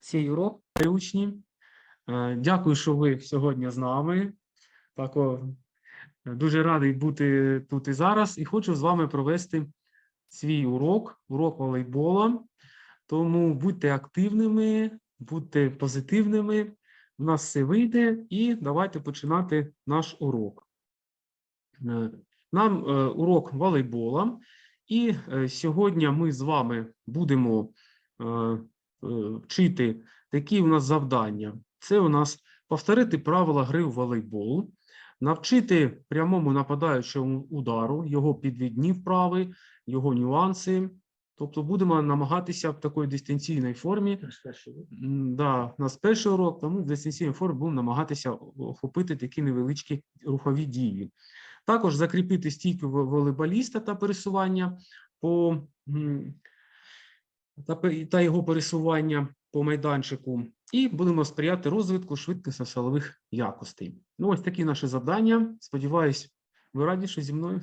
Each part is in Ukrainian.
цей урок, учні. Е, Дякую, що ви сьогодні з нами. Так, дуже радий бути тут і зараз, і хочу з вами провести свій урок, урок волейбола. Тому будьте активними, будьте позитивними. У нас все вийде, і давайте починати наш урок. Е, Нам е, урок волейбола, і сьогодні ми з вами будемо вчити такі у нас завдання. Це у нас повторити правила гри в волейбол, навчити прямому нападаючому удару, його підвідні вправи, його нюанси. Тобто будемо намагатися в такої дистанційній формі. Да, у нас перший урок, тому в дистанційній формі будемо намагатися охопити такі невеличкі рухові дії. Також закріпити стійку волейболіста та пересування по та, його пересування по майданчику, і будемо сприяти розвитку швидкісно-силових якостей. Ну, ось такі наші завдання. Сподіваюсь, ви раді, що зі мною.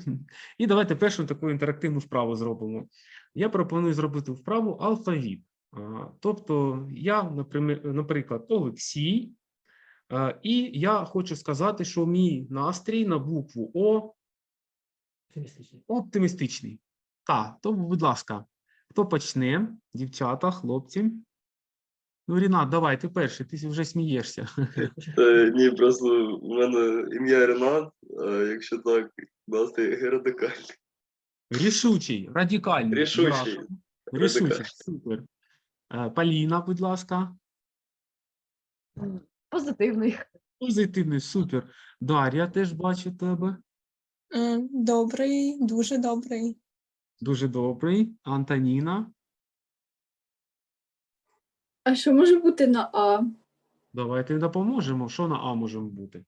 І давайте першу таку інтерактивну вправу зробимо. Я пропоную зробити вправу алфавіт. Тобто, я, наприклад, Олексій, і я хочу сказати, що мій настрій на букву О оптимістичний. Так, то, будь ласка, хто почне? Дівчата, хлопці. Ну, Рінат, давай, ти перший, ти вже смієшся. Е, ні, просто у мене ім'я Ренат, а якщо так, настрій радикальний. Рішучий, радикальний. Рішучий. Рішучий, супер. Е, Поліна, будь ласка. Позитивний. Позитивний, супер. Дар'я, теж бачу тебе. Добрий, дуже добрий. Дуже добрий. Антоніна. А що може бути на А? Давайте допоможемо. Що на А можемо бути?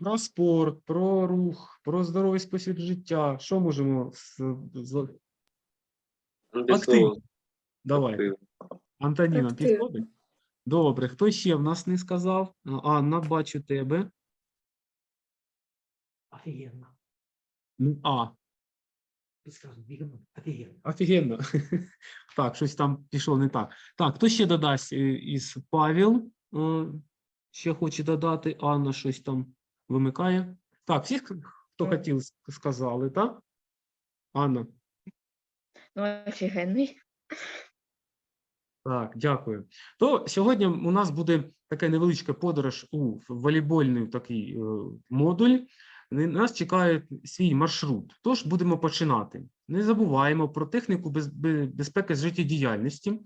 Про спорт, про рух, про здоровий спосіб життя. Що можемо з, з... Амбіціозний. Давай. Антоніна, Актив. підходить? Добре, хто ще в нас не сказав? Анна, бачу тебе. Офігенно. Ну, А, Офігенно. офігенно. Так, щось там пішло не так. Так, хто ще додасть е, із Павел? е, Ще хоче додати. Анна щось там вимикає. Так, всіх, хто хотів, сказали, так? Анна. Ну, офігенний. Так, дякую. То сьогодні у нас буде така невеличка подорож у волейбольний такий е, модуль. Ни- Нас чекає свій маршрут. Тож будемо починати. Не забуваємо про техніку безпеки життєдіяльності.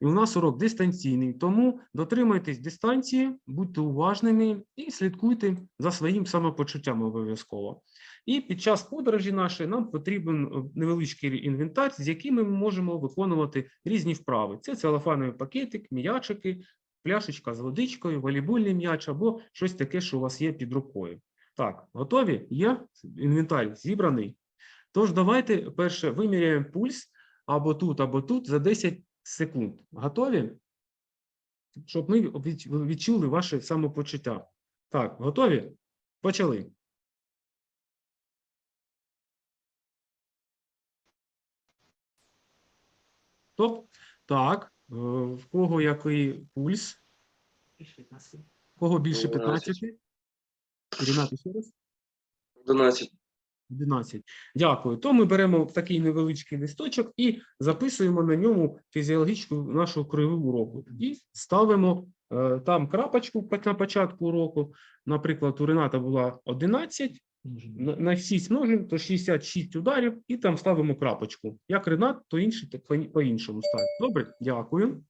І у нас урок дистанційний, тому дотримуйтесь дистанції, будьте уважними і слідкуйте за своїм самопочуттям обов'язково. І під час подорожі нашої нам потрібен е, невеличкий інвентар, з яким ми можемо виконувати різні вправи. Це целофановий пакетик, м'ячики, пляшечка з водичкою, волейбольний м'яч або щось таке, що у вас є під рукою. Так, готові? Є інвентар зібраний. Тож давайте перше виміряємо пульс або тут, або тут за 10 секунд. Готові? Щоб ми відчули ваше самопочуття. Так, готові? Почали. Стоп. Так, е, в кого який пульс? В кого більше 15? Рінат, ще раз? 11. 11. Дякую. То ми беремо такий невеличкий листочок і записуємо на ньому фізіологічну нашу криву уроку. І ставимо е, там крапочку на початку уроку. Наприклад, у Рената була 11, на, на 6 множин, то 66 ударів, і там ставимо крапочку. Як Ренат, то інший так по-іншому ставить. Добре, дякую.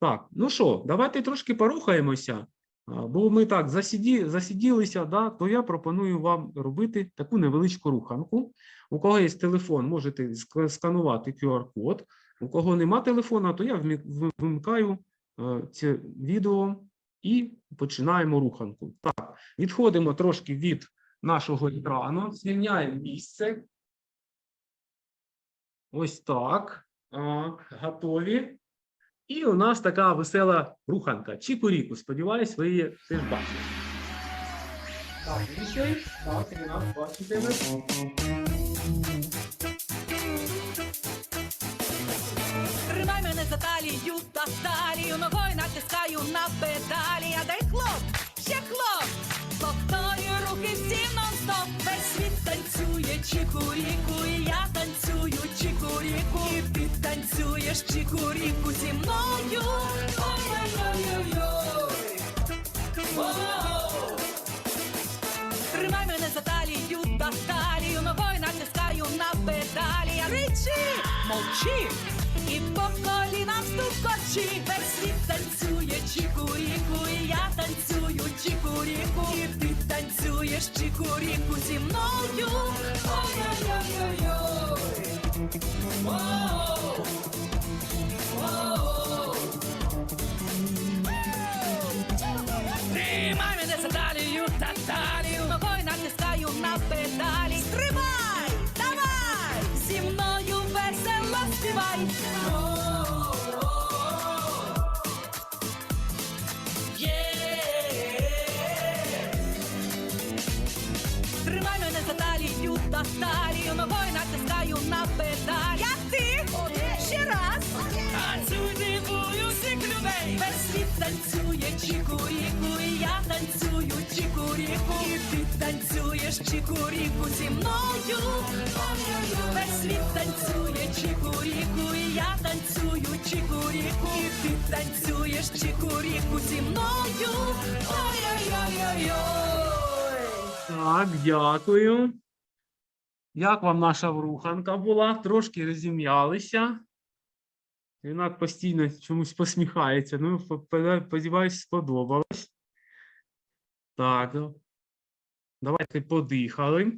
Так, ну що, давайте трошки порухаємося. Бо ми так засіді, засиділися, да, то я пропоную вам робити таку невеличку руханку. У кого є телефон, можете сканувати QR-код. У кого нема телефона, то я вимикаю е, це відео і починаємо руханку. Так, відходимо трошки від нашого екрану, звільняємо місце. Ось так. Готові. І у нас така весела руханка. Чікуріку. Сподіваюсь, ви її теж бачите. Так, вийшли. Так, Рінат, бачите ви. Тримай мене за талію та сталію, ногою натискаю на педалі. А дай хлоп, танцює чікуріку, і я танцюю чікуріку. І ти танцюєш чікуріку зі мною. Ой-ой-ой-ой-ой. Тримай мене за талію та новою натискаю на педалі. Я кричи, мовчи, і по колінам стукочі. Весь світ танцює чікуріку, і я танцюю чікуріку. І ти танцюєш чікуріку зі мною. Воу. Воу. Тримай мене за талію та талію, ногою натискаю на педалі. Танцюєш чікуріку зі мною. Весь світ танцює чікуріку, і я танцюю чікуріку. І ти танцюєш чікуріку зі мною. Так, дякую. Як вам наша вруханка була? Трошки розім'ялися. Рінат постійно чомусь посміхається. Ну, по- по- сподіваюсь, сподобалось. Так. Давайте подихали.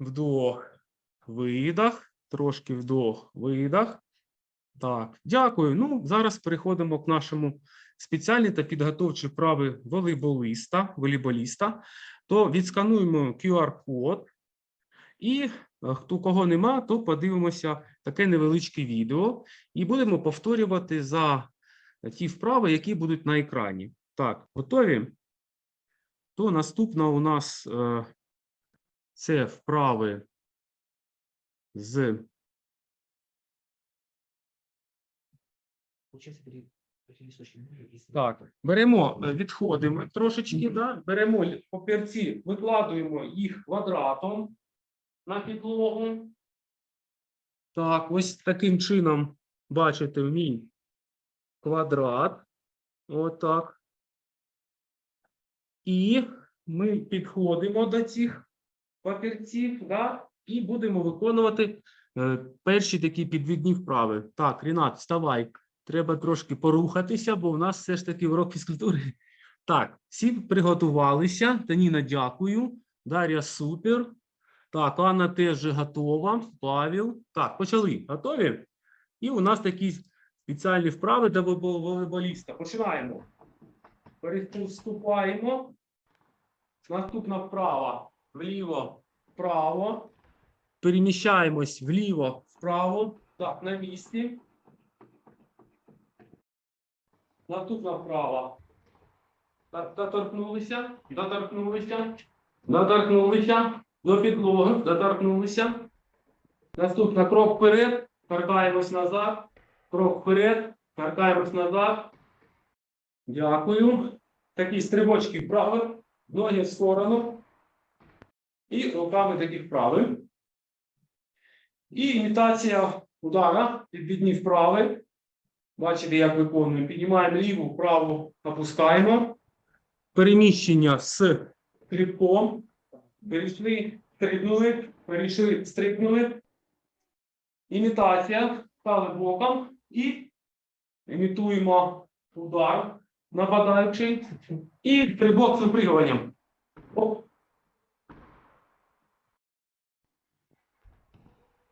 Вдох, видах. Трошки вдох, видах. Так, дякую. Ну, зараз переходимо к нашому спеціальні та підготовчі вправи волейболиста, волейболіста то відскануємо QR-код, і е, хто кого нема, то подивимося таке невеличке відео, і будемо повторювати за ті вправи, які будуть на екрані. Так, готові? То наступна у нас е, це вправи з. Так, беремо, е, відходимо трошечки, да? беремо папірці, викладуємо їх квадратом на підлогу. Так, ось таким чином, бачите, мій квадрат. Отак. І ми підходимо до цих папірців, да? і будемо виконувати е, перші такі підвідні вправи. Так, Рінат, вставай. Треба трошки порухатися, бо в нас все ж таки урок фізкультури. Так, всі приготувалися. Таніна, дякую. Дар'я, супер. Так, Анна теж готова. Павел. Так, почали. Готові? І у нас такі спеціальні вправи для волейболіста. Починаємо. Переступаємо. Наступна вправа. Вліво, вправо. Переміщаємось вліво, вправо. Так, на місці. Наступна вправа. Доторкнулися, доторкнулися, доторкнулися, до підлоги, доторкнулися. Наступна крок вперед, торкаємось назад, крок вперед, торкаємось назад. Дякую. Такі стрибочки вправо, ноги в сторону. І руками такі вправи. І імітація удара, підвідні вправи. Бачите, як виконуємо. Піднімаємо ліву, праву, опускаємо. Переміщення з кліпком. Перейшли, стрибнули, перейшли, стрибнули. Імітація. Стали боком і імітуємо удар нападаючий. І стрибок з випригуванням.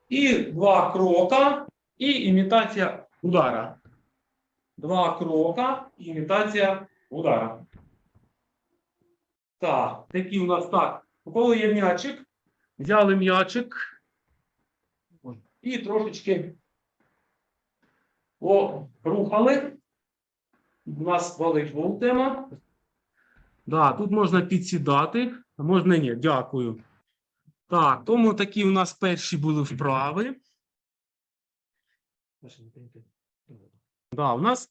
І два крока, і імітація удара. Два крока, імітація удара. Так, такі у нас так. У кого є м'ячик, взяли м'ячик і трошечки порухали. У нас волейбол тема. Да, тут можна підсідати, можна ні. Дякую. Так, тому такі у нас перші були вправи. Да, у нас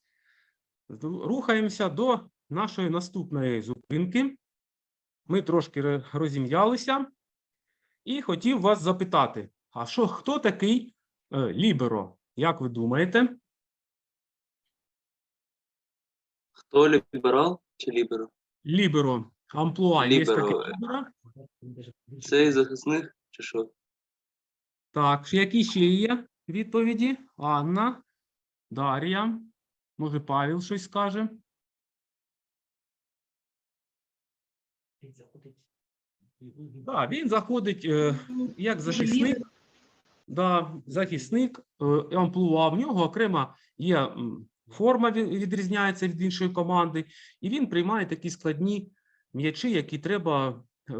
рухаємося до нашої наступної зупинки. Ми трошки розім'ялися і хотів вас запитати: а що хто такий е, ліберо? Як ви думаєте? Хто ліберал чи ліберо? Ліберо, амплуа, є Ліберо, ліберо? Цей захисник чи що? Так, які ще є відповіді? Анна, Дар'я, може Павел щось скаже? Так, він заходить е, як захисник. Да, захисник е, амплуа. В нього окрема є м, форма відрізняється від іншої команди, і він приймає такі складні м'ячі, які треба е,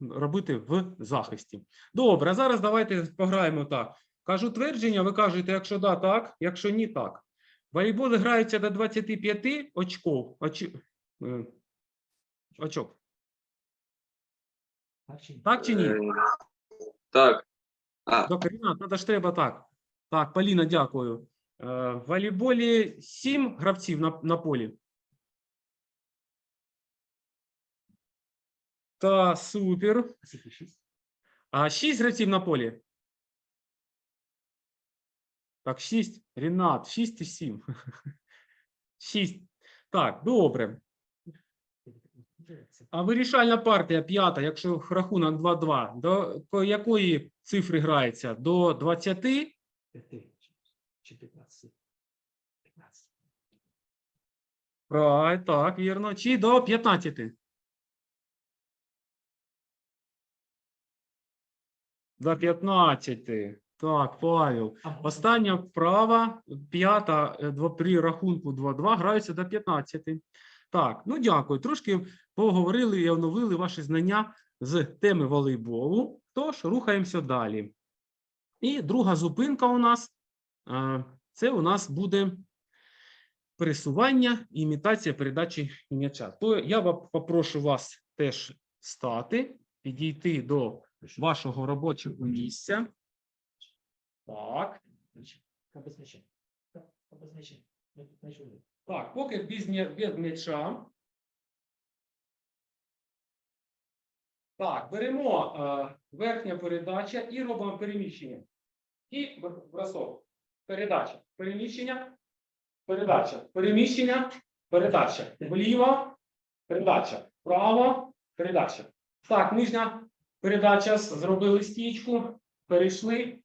робити в захисті. Добре, а зараз давайте пограємо так. Кажу твердження, ви кажете, якщо да, так, якщо ні, так. Волейбол грається до 25 очков. Оч... е, Очок. Так чи ні? Е, Так. А, Доктор Рінат, треба так. Так, Поліна, дякую. Е, В волейболі сім гравців на, на полі. Та супер. А шість гравців на полі. Так, шість. Рінат, шість і сім. Шість. Так, добре. А вирішальна партія п'ята, якщо рахунок 2-2, до якої цифри грається? До 20? Чи 15? 15. Правильно, так, вірно. Чи до 15? До 15. Так, Павел. Остання вправа, п'ята е, при рахунку 2-2 граються до 15. Так, ну дякую. Трошки поговорили і оновили ваші знання з теми волейболу. Тож рухаємося далі. І друга зупинка у нас е, це у нас буде пересування імітація передачі м'яча. То я попрошу вас теж стати, підійти до вашого робочого місця. Так. Так, поки без, м'я- м'яча. Так, беремо е, верхня передача і робимо переміщення. І бросок. Передача. Переміщення. Передача. Переміщення. Передача. Вліво. Передача. Вправо. Передача. Так, нижня передача. Зробили стічку. Перейшли.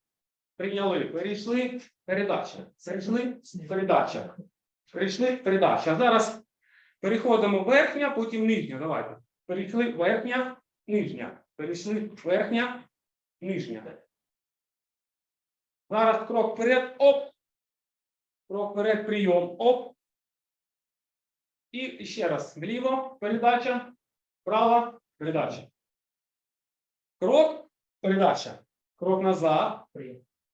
Прийняли. Перейшли. Передача. Перейшли. Передача. Прийшли передача. Зараз переходимо верхня, потім нижня. Давайте. Перейшли верхня, нижня. Перейшли верхня, нижня. Зараз крок вперед. Оп. Крок вперед, прийом. Оп. І ще раз. Вліво, передача. Вправо, передача. Крок, передача. Крок назад.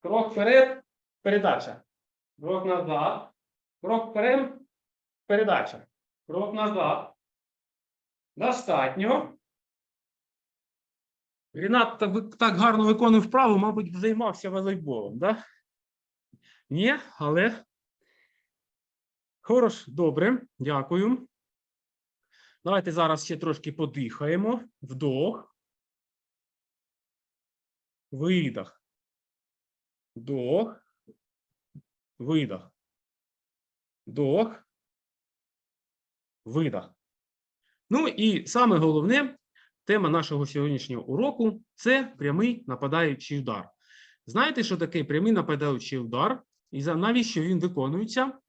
Крок вперед, передача. Крок назад. Крок вперед, передача. Крок назад. Достатньо. Рінат так, гарно виконує вправу, мабуть, займався волейболом, да? Ні, але. Хорош, добре, дякую. Давайте зараз ще трошки подихаємо. Вдох. Видох. Вдох. Видох. Вдох. Видох. Ну і саме головне, тема нашого сьогоднішнього уроку це прямий нападаючий удар. Знаєте, що таке прямий нападаючий удар? І навіщо він виконується?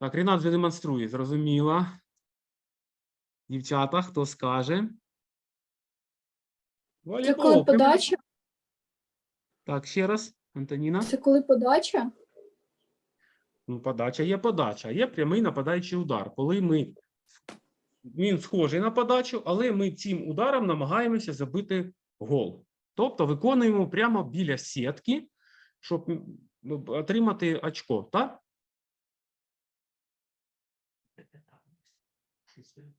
Так, Рінат вже демонструє, зрозуміло. Дівчата, хто скаже? Це коли подача? Так, ще раз, Антоніна. Це коли подача? Ну, подача є подача, а є прямий нападаючий удар. Коли ми він схожий на подачу, але ми цим ударом намагаємося забити гол. Тобто виконуємо прямо біля сітки, щоб м, отримати очко. Так?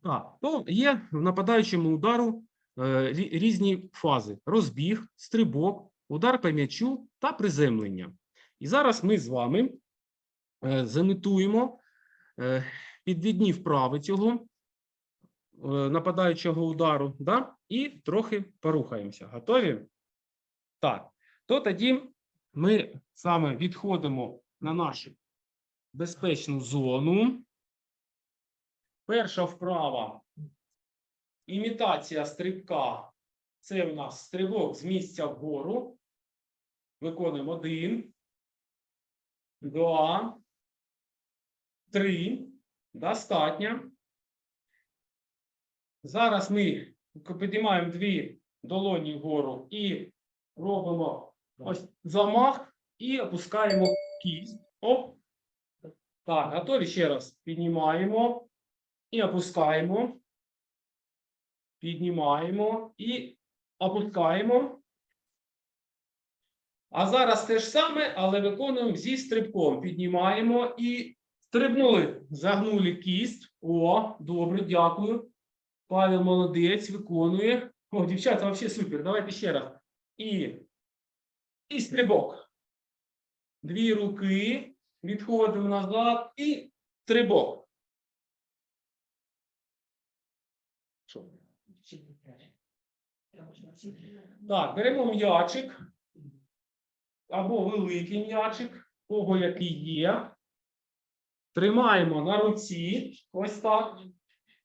Так, то є в нападаючому удару е, різні фази: розбіг, стрибок, удар по м'ячу та приземлення. І зараз ми з вами е, заімітуємо е, підвідні вправи цього е, нападаючого удару, да? і трохи порухаємося. Готові? Так, то тоді ми саме відходимо на нашу безпечну зону. Перша вправа імітація стрибка. Це у нас стрибок з місця вгору. Виконуємо один, два, три. Достатньо. Зараз ми підіймаємо дві долоні вгору і робимо ось замах і опускаємо кість. Оп. Так, готові ще раз. Піднімаємо і опускаємо. Піднімаємо і опускаємо. А зараз те ж саме, але виконуємо зі стрибком. Піднімаємо і стрибнули. Загнули кість. О, добре, дякую. Павел молодець, виконує. О, дівчата, взагалі супер. Давайте ще раз. І, і стрибок. Дві руки. Відходимо назад і стрибок. Що? Так, беремо м'ячик або великий м'ячик, кого який є. Тримаємо на руці, ось так,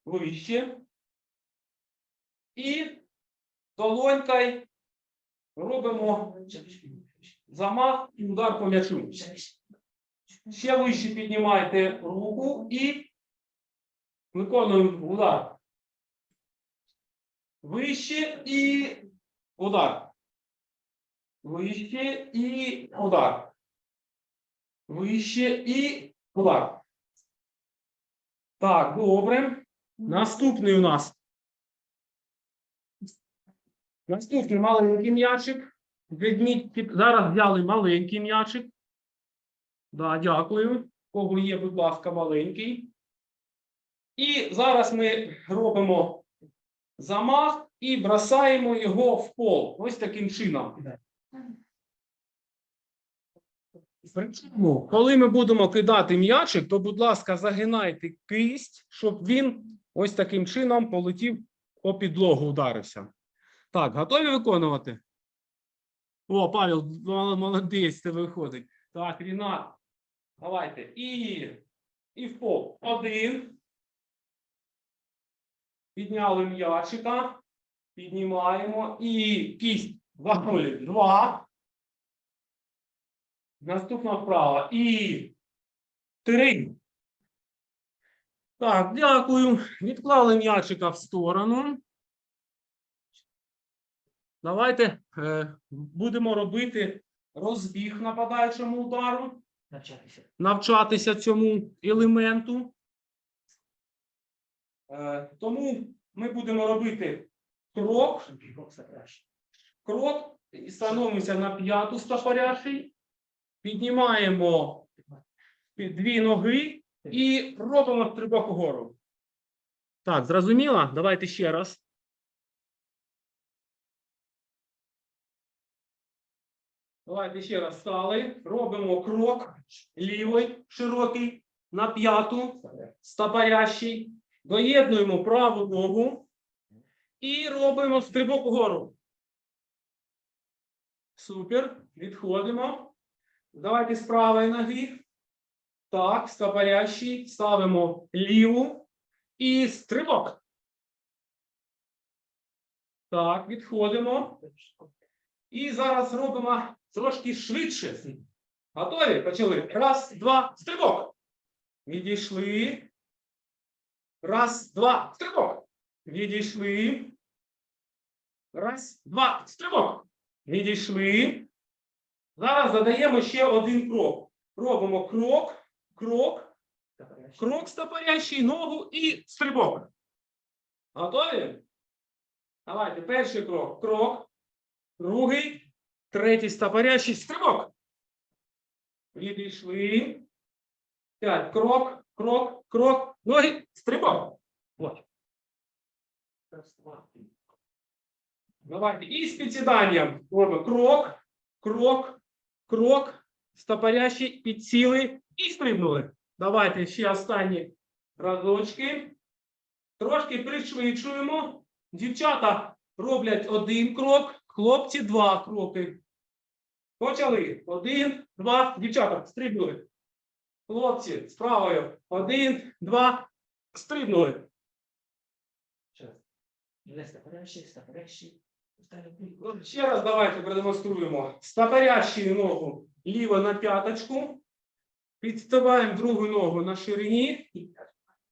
вище. І долонькою робимо замах і удар по м'ячу. Ще вище піднімайте руку і виконуємо удар. Вище і удар. Вище і удар. Вище і удар. Так, добре. Наступний у нас. Наступний маленький м'ячик. Візьміть, зараз взяли маленький м'ячик. Да, дякую. Кого є, будь ласка, маленький. І зараз ми робимо замах і бросаємо його в пол. Ось таким чином. Причому, коли ми будемо кидати м'ячик, то, будь ласка, загинайте кисть, щоб він ось таким чином полетів по підлогу, ударився. Так, готові виконувати? О, Павел, молодець, це виходить. Так, Рінат, давайте. І, і в пол. Один. Підняли м'ячика. Піднімаємо. І кість загнули. Два. Наступна вправа. І три. Так, дякую. Відклали м'ячика в сторону. Давайте е, будемо робити розбіг нападаючому удару, Навчатися. навчатися цьому елементу. Е, тому ми будемо робити крок, крок, і становимося на п'яту стопоряший, піднімаємо дві ноги і робимо стрибок угору. Так, зрозуміло? Давайте ще раз. Давайте ще раз стали. Робимо крок лівий, широкий, на п'яту, стопорящий. Доєднуємо праву ногу і робимо стрибок угору. Супер. Відходимо. Давайте з правої ноги. Так, стопорящий. Ставимо ліву і стрибок. Так, відходимо. І зараз робимо трошки швидше. Готові? Почали. Раз, два, стрибок. Відійшли. Раз, два, стрибок. Відійшли. Раз, два, стрибок. Відійшли. Зараз задаємо ще один крок. Робимо крок, крок, крок стопорящий, ногу і стрибок. Готові? Давайте, перший крок. Крок. Другий. Третій стопорящий стрибок. Відійшли. П'ять. Крок, крок, крок. Ноги. Стрибок. От. Давайте. І з підсіданням крок, крок, крок, стопорящий, підсіли, І стрибнули. Давайте ще останні разочки. Трошки пришвидшуємо. Дівчата роблять один крок, хлопці два кроки. Почали. Один, два. Дівчата, стрибнули. Хлопці, з правою. Один, два. Стрибнули. Ще раз. Давайте продемонструємо. Стопорящую ногу ліво на п'яточку. Підставаємо другу ногу на ширині.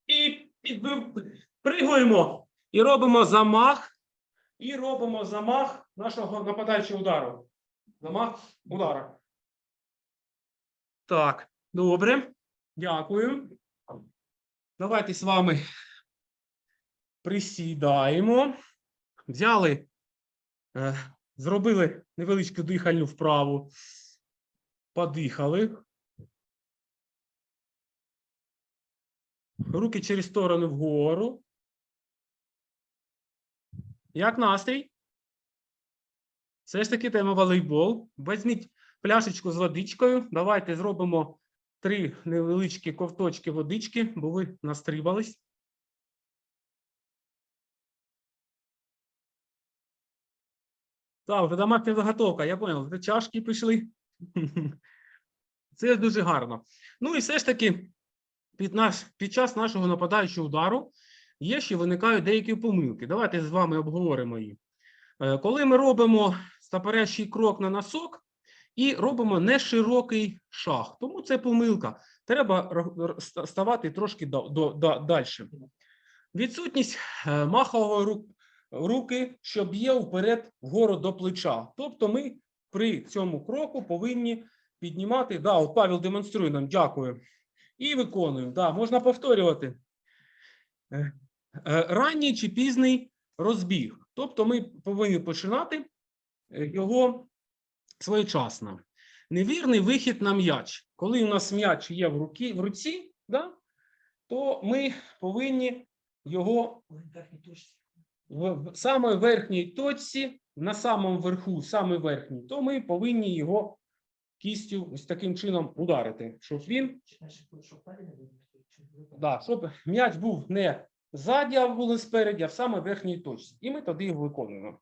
І підпригуємо. І робимо замах. І робимо замах нашого нападаючого удару. Замах удара. Так, добре. Дякую. Давайте з вами присідаємо. Взяли, е, зробили невеличку дихальну вправу. Подихали. Руки через сторони вгору. Як настрій? Все ж таки тема волейбол. Візьміть пляшечку з водичкою. Давайте зробимо три невеличкі ковточки водички, бо ви настрибались. Так, вже домашня заготовка, я понял, вже чашки пішли. Це дуже гарно. Ну і все ж таки, під, наш, під час нашого нападаючого удару є ще виникають деякі помилки. Давайте з вами обговоримо їх. Е, Коли ми робимо стопорящий крок на носок і робимо не широкий шаг, тому це помилка. Треба ставати трошки далі. Відсутність е, махової рук, руки, що б'є вперед вгору до плеча. Тобто ми при цьому кроку повинні піднімати. Да, от Павел демонструє нам, дякую. І виконуємо. Да, можна повторювати. Е, е, Ранній чи пізний розбіг. Тобто ми повинні починати його своєчасно. Невірний вихід на м'яч. Коли у нас м'яч є в, руки, в руці, да, то ми повинні його в, самій верхній точці, на самому верху, саме верхній, то ми повинні його кістю ось таким чином ударити, щоб він, да, щоб м'яч був не ззаді, а був спереді, а в саме верхній точці. І ми тоді його виконуємо.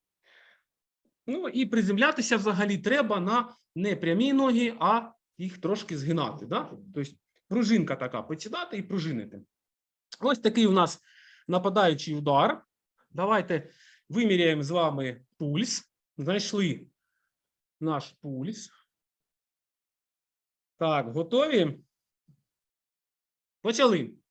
Ну і приземлятися взагалі треба на не прямі ноги, а їх трошки згинати. Да? Тобто пружинка така, посідати і пружинити. Ось такий у нас нападаючий удар. Давайте виміряємо з вами пульс. Знайшли наш пульс. Так, готові? Почали.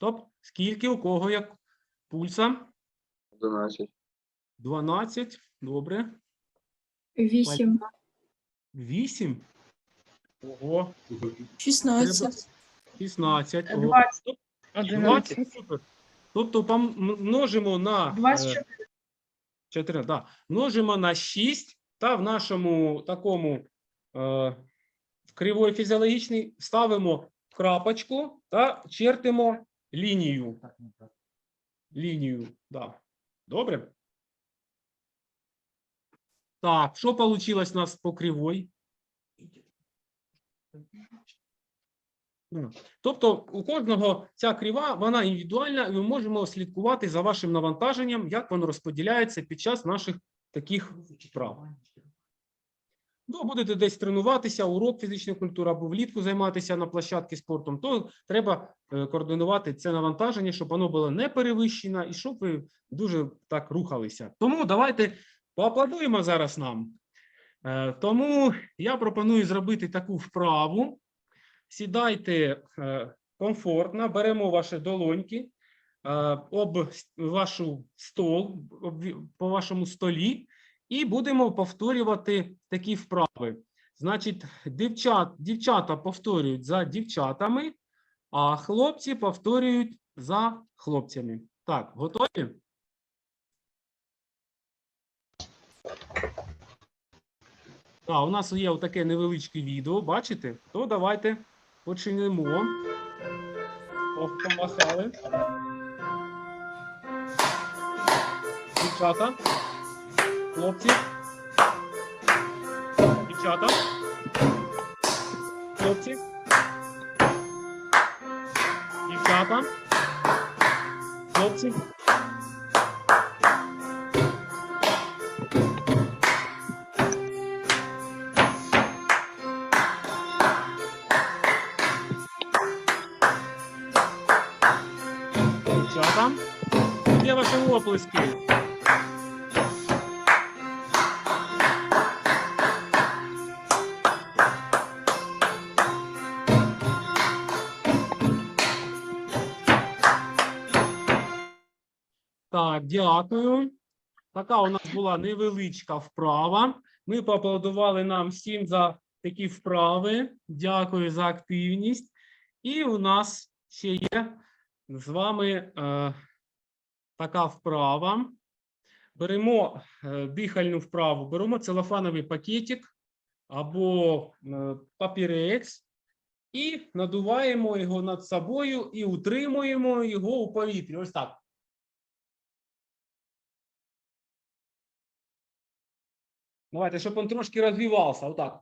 Стоп. Скільки у кого як пульса? 11. 12. Добре. Вісім. 8. Ого. 16. 16. Ого. 20. 20. Супер. Тобто пом- множимо на 24. 4, да. множимо на 6 та в нашому такому е, кривої фізіологічній ставимо крапочку та чертимо лінію. Лінію, да. Добре? Так, що вийшло у нас по кривой? Тобто у кожного ця крива, вона індивідуальна, і ми можемо слідкувати за вашим навантаженням, як воно розподіляється під час наших таких вправ. Ну, будете десь тренуватися, урок фізичної культури або влітку займатися на площадці спортом, то треба е, координувати це навантаження, щоб воно було не перевищено і щоб ви дуже так рухалися. Тому давайте поаплодуємо зараз нам. Е, Тому я пропоную зробити таку вправу. Сідайте е, комфортно, беремо ваші долоньки об вашу стол, по вашому столі, і будемо повторювати такі вправи. Значить, дівчат, дівчата повторюють за дівчатами, а хлопці повторюють за хлопцями. Так, готові? Так, у нас є таке невеличке відео, бачите? То давайте почнемо. Помахали. Дівчата. Хлопці. Дівчата. Хлопці. Дівчата. Хлопці. Дівчата. Де ваші оплески? Дякую. Така у нас була невеличка вправа. Ми поаплодували нам всім за такі вправи. Дякую за активність. І у нас ще є з вами е, така вправа. Беремо е, дихальну вправу, беремо целофановий пакетик або е, папірець і надуваємо його над собою і утримуємо його у повітрі. Ось так. Давайте, щоб він трошки розвивався. Отак.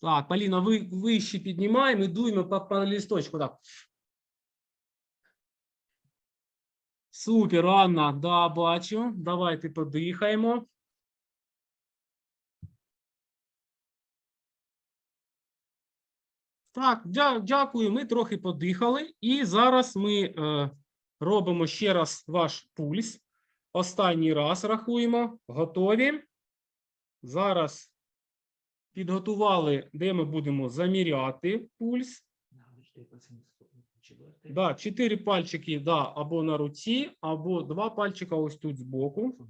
Так, Поліна, ви вище піднімаємо і дуємо по, по лісточку. Так. Супер, Анна, да, бачу. Давайте подихаємо. Так, дя, дякую. Ми трохи подихали. І зараз ми е, робимо ще раз ваш пульс. Останній раз рахуємо. Готові. Зараз підготували, де ми будемо заміряти пульс. Да, чотири пальчики да, або на руці, або два пальчика ось тут збоку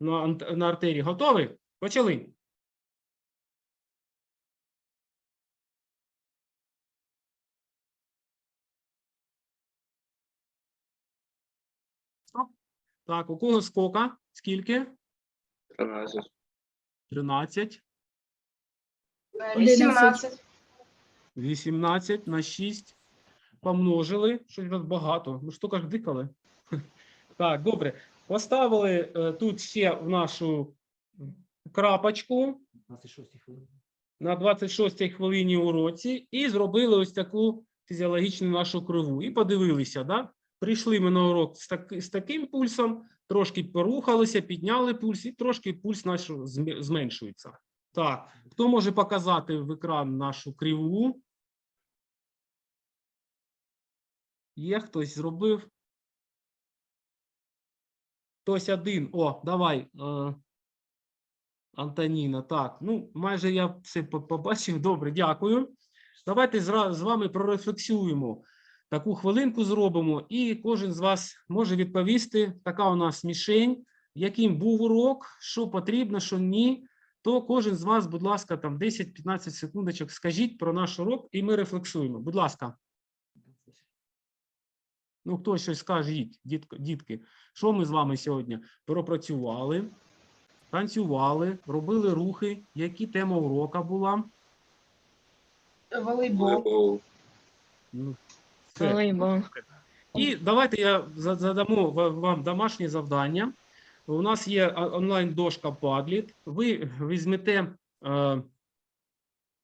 на, на артерії. Готові? Почали. Так, у кого скока? Скільки? 13. 13. 11. 18 на 6 помножили. Щось у вас багато. Ну, штука ж дикали. Так, добре. Поставили е, тут ще в нашу крапочку 26 хвилин. на 26 хвилині уроці і зробили ось таку фізіологічну нашу криву. І подивилися, да? Прийшли ми на урок з, таки, з таким пульсом, трошки порухалися, підняли пульс, і трошки пульс наш зменшується. Так, хто може показати в екран нашу криву? Є хтось зробив? Хтось один. О, давай. Е, Антоніна, так. Ну, майже я все побачив. Добре, дякую. Давайте з вами прорефлексуємо. Таку хвилинку зробимо, і кожен з вас може відповісти. Така у нас мішень, яким був урок, що потрібно, що ні. То кожен з вас, будь ласка, там 10-15 секундочок скажіть про наш урок, і ми рефлексуємо. Будь ласка. Ну, хто щось скажіть, дітки, що ми з вами сьогодні пропрацювали, танцювали, робили рухи. Які тема урока була? Волейбол. Волейбол. Все. І давайте я за- задамо вам домашнє завдання. У нас є онлайн-дошка Padlet. Ви візьмете, е, е,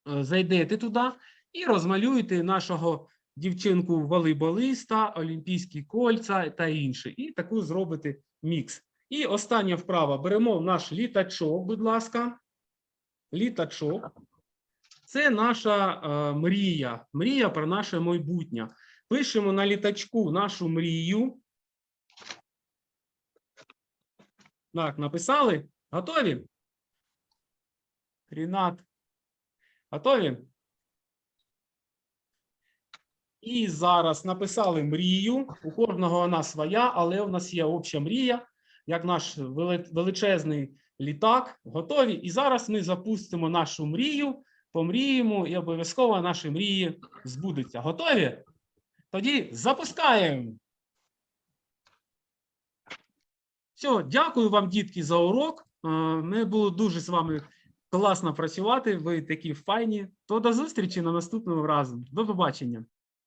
зайдете туди і розмалюєте нашого дівчинку волейболиста, олімпійські кольця та інше. І таку зробите мікс. І остання вправа. Беремо наш літачок, будь ласка. Літачок. Це наша е, мрія. Мрія про наше майбутнє. Пишемо на літачку нашу мрію. Так, написали? Готові? Рінат. Готові? І зараз написали мрію. У кожного вона своя, але у нас є обща мрія, як наш величезний літак. Готові? І зараз ми запустимо нашу мрію, помріємо, і обов'язково наші мрії збудуться. Готові? Тоді запускаємо. Все, дякую вам, дітки, за урок. Е, Ми було дуже з вами класно працювати. Ви такі файні. То до зустрічі на наступному разу. До побачення.